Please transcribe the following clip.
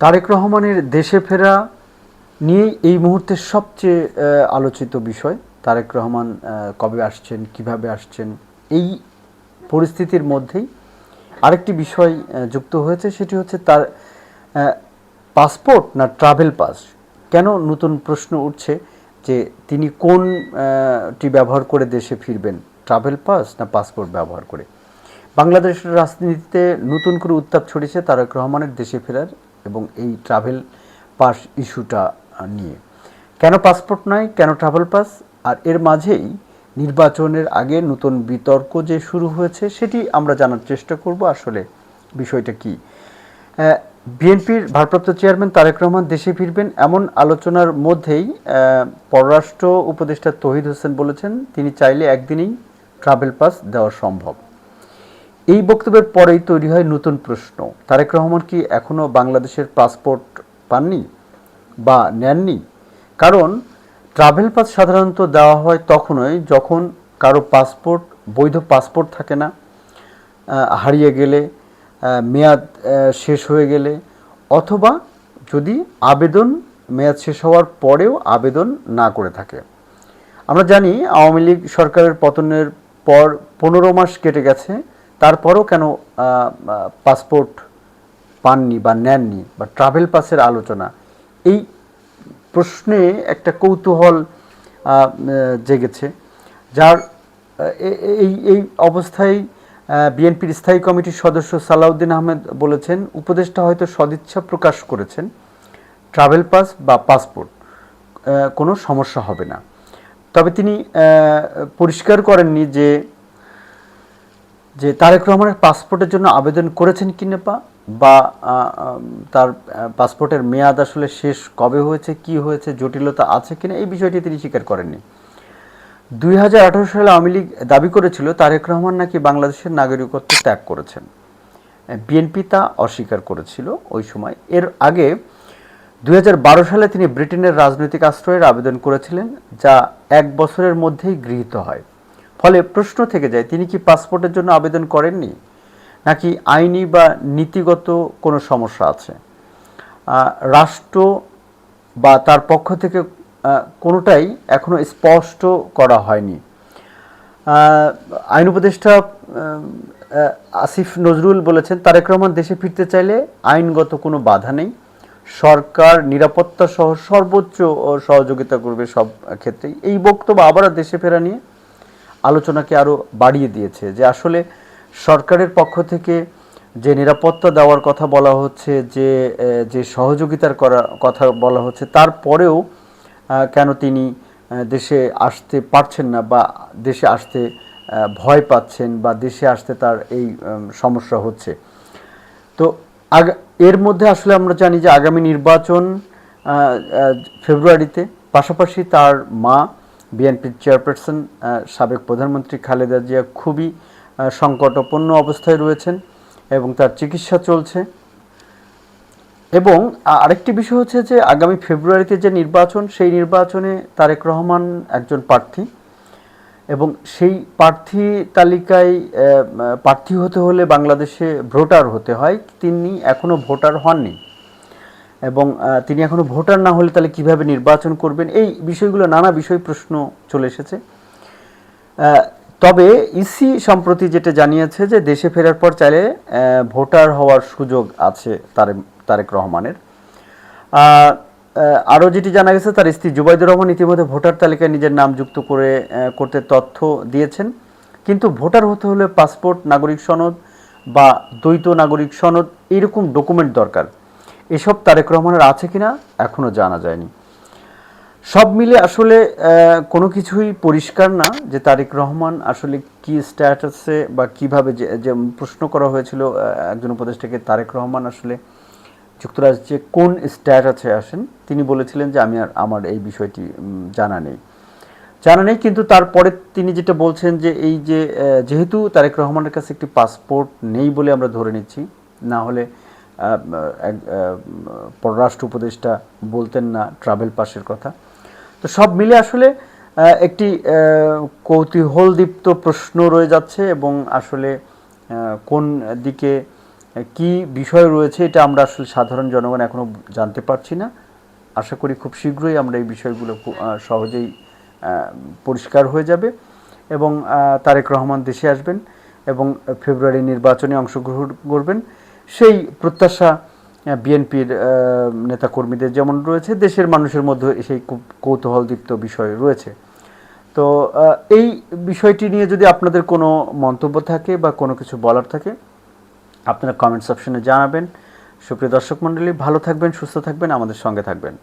তারেক রহমানের দেশে ফেরা নিয়ে এই মুহূর্তে সবচেয়ে আলোচিত বিষয়। তারেক রহমান কবে আসছেন, কীভাবে আসছেন, এই পরিস্থিতির মধ্যেই আরেকটি বিষয় যুক্ত হয়েছে, সেটি হচ্ছে তার পাসপোর্ট না ট্রাভেল পাস? কেন নতুন প্রশ্ন উঠছে যে তিনি কোনটি ব্যবহার করে দেশে ফিরবেন? ট্রাভেল পাস না পাসপোর্ট ব্যবহার করে? বাংলাদেশের রাজনীতিতে নতুন করে উত্তাপ ছড়িয়েছে তারেক রহমানের দেশে ফেরার এবং এই ট্রাভেল পাস ইস্যুটা নিয়ে। কেন পাসপোর্ট নয় কেন ট্রাভেল পাস আর এর মাঝেই নির্বাচনের আগে নতুন বিতর্ক যে শুরু হয়েছে, সেটি আমরা জানার চেষ্টা করব। আসলে বিষয়টা কি? বিএনপির ভারপ্রাপ্ত চেয়ারম্যান তারেক রহমান দেশে ফিরবেন এমন আলোচনার মধ্যেই পররাষ্ট্র উপদেষ্টা তহিদ হোসেন বলেছেন, তিনি চাইলে একদিনেই ট্রাভেল পাস দেওয়া সম্ভব। এই বক্তব্যের পরেই তৈরি হয় নতুন প্রশ্ন। তারেক রহমান কি এখনও বাংলাদেশের পাসপোর্ট পাননি বা নেননি? কারণ ট্রাভেল পাস সাধারণত দেওয়া হয় তখনই যখন কারও পাসপোর্ট, বৈধ পাসপোর্ট থাকে না। হারিয়ে গেলে মেয়াদ শেষ হয়ে গেলে অথবা যদি আবেদন মেয়াদ শেষ হওয়ার পরেও আবেদন না করে থাকে। আমরা জানি আওয়ামী লীগ সরকারের পতনের পর পনেরো মাস কেটে গেছে। তারপরও কেন পাসপোর্ট পাননি বা নেননি বা ট্রাভেল পাসের আলোচনা? এই প্রশ্নে একটা কৌতূহল জেগেছে, যার এই এই অবস্থায় বিএনপির স্থায়ী কমিটির সদস্য সালাউদ্দিন আহমেদ বলেছেন, উপদেষ্টা হয়তো সদিচ্ছা প্রকাশ করেছেন, ট্রাভেল পাস বা পাসপোর্ট কোনো সমস্যা হবে না। তবে তিনি পরিষ্কার করেননি যে যে তারেক রহমানের পাসপোর্টের জন্য আবেদন করেছেন কিনা বা বা তার পাসপোর্টের মেয়াদ আসলে শেষ কবে হয়েছে, কি হয়েছে, জটিলতা আছে কিনা, এই বিষয়টি তিনি স্বীকার করেননি। দুই হাজার আঠারো সালে আওয়ামী লীগ দাবি করেছিল, তারেক রহমান নাকি বাংলাদেশের নাগরিকত্ব ত্যাগ করেছেন। বিএনপি তা অস্বীকার করেছিল ওই সময়। এর আগে দুই হাজার বারো সালে তিনি ব্রিটেনের রাজনৈতিক আশ্রয়ের আবেদন করেছিলেন, যা এক বছরের মধ্যেই গৃহীত হয়। ফলে প্রশ্ন থেকে যায়, তিনি কি পাসপোর্টের জন্য আবেদন করেননি? নাকি আইনি বা নীতিগত কোনো সমস্যা আছে? রাষ্ট্র বা তার পক্ষ থেকে কোনোটাই এখনও স্পষ্ট করা হয়নি। আইন উপদেষ্টা আসিফ নজরুল বলেছেন, তারেক রহমান দেশে ফিরতে চাইলে আইনগত কোনো বাধা নেই। সরকার নিরাপত্তা সহ সর্বোচ্চ সহযোগিতা করবে সব ক্ষেত্রেই। এই বক্তব্য আবারও দেশে ফেরা নিয়ে আলোচনাকে আরও বাড়িয়ে দিয়েছে যে আসলে সরকারের পক্ষ থেকে যে নিরাপত্তা দেওয়ার কথা বলা হচ্ছে, যে যে সহযোগিতার করা, কথা বলা হচ্ছে তারপরেও কেন তিনি দেশে আসতে পারছেন না বা দেশে আসতে ভয় পাচ্ছেন বা দেশে আসতে তার এই সমস্যা হচ্ছে। তো আগ- এর মধ্যে আসলে আমরা জানি যে আগামী নির্বাচন ফেব্রুয়ারিতে, পাশাপাশি তার মা বিএনপির চেয়ারপারসন সাবেক প্রধানমন্ত্রী খালেদা জিয়া খুবই আহ, সংকটাপন্ন অবস্থায় রয়েছেন এবং তার চিকিৎসা চলছে। এবং আরেকটি বিষয় হচ্ছে যে আগামী ফেব্রুয়ারিতে যে নির্বাচন সেই নির্বাচনে তারেক রহমান একজন প্রার্থী। এবং সেই প্রার্থী তালিকায় প্রার্থী হতে হলে বাংলাদেশে ভোটার হতে হয়। তিনি এখনও ভোটার হননি। এবং তিনি এখনও ভোটার না হলে তাহলে কীভাবে নির্বাচন করবেন? এই বিষয়গুলো নানা বিষয় প্রশ্ন চলে এসেছে। তবে ইসি সম্প্রতি যেটা জানিয়েছে যে দেশে ফেরার পর চাইলে ভোটার হওয়ার সুযোগ আছে তারে তারেক রহমানের। আরও যেটি জানা গেছে, তার স্ত্রী জুবাইদুর রহমান ইতিমধ্যে ভোটার তালিকায় নিজের নাম যুক্ত করে করতে তথ্য দিয়েছেন। কিন্তু ভোটার হতে হলে পাসপোর্ট, নাগরিক সনদ বা দ্বৈত নাগরিক সনদ, এরকম ডকুমেন্ট দরকার। এসব তারেক রহমানের আছে কিনা এখনও জানা যায়নি। সব মিলে আসলে কোনো কিছুই পরিষ্কার না যে তারেক রহমান আসলে কি স্ট্যাটাসে বা কীভাবে যে প্রশ্ন করা হয়েছিল একজন উপদেষ্টাকে তারেক রহমান আসলে যুক্তরাজ্যে কোন স্ট্যাটাসে আসেন, তিনি বলেছিলেন যে আমি আর আমার এই বিষয়টি জানা নেই। জানা নেই কিন্তু তারপরে তিনি যেটা বলছেন যে এই যে যেহেতু তারেক রহমানের কাছে একটি পাসপোর্ট নেই বলে আমরা ধরে নিচ্ছি, না হলে পররাষ্ট্র উপদেষ্টা বলতেন না ট্রাভেল পাসের কথা। তো সব মিলে আসলে একটি কৌতূহলদীপ্ত প্রশ্ন রয়ে যাচ্ছে এবং আসলে কোন দিকে, কি বিষয় রয়েছে এটা আমরা আসলে সাধারণ জনগণ এখনও জানতে পারছি না। আশা করি খুব শীঘ্রই আমরা এই বিষয়গুলো সহজেই পরিষ্কার হয়ে যাবে এবং তারেক রহমান দেশে আসবেন এবং ফেব্রুয়ারি নির্বাচনে অংশগ্রহণ করবেন। সেই প্রত্যাশা বিএনপির নেতাকর্মীদের যেমন রয়েছে, দেশের মানুষের মধ্যে সেই কৌতূহলদীপ্ত বিষয় রয়েছে। তো এই বিষয়টি নিয়ে যদি আপনাদের কোনো মন্তব্য থাকে বা কোনো কিছু বলার থাকে, আপনারা কমেন্টস অপশনে জানাবেন। সুপ্রিয় দর্শক মণ্ডলী, ভালো থাকবেন, সুস্থ থাকবেন, আমাদের সঙ্গে থাকবেন।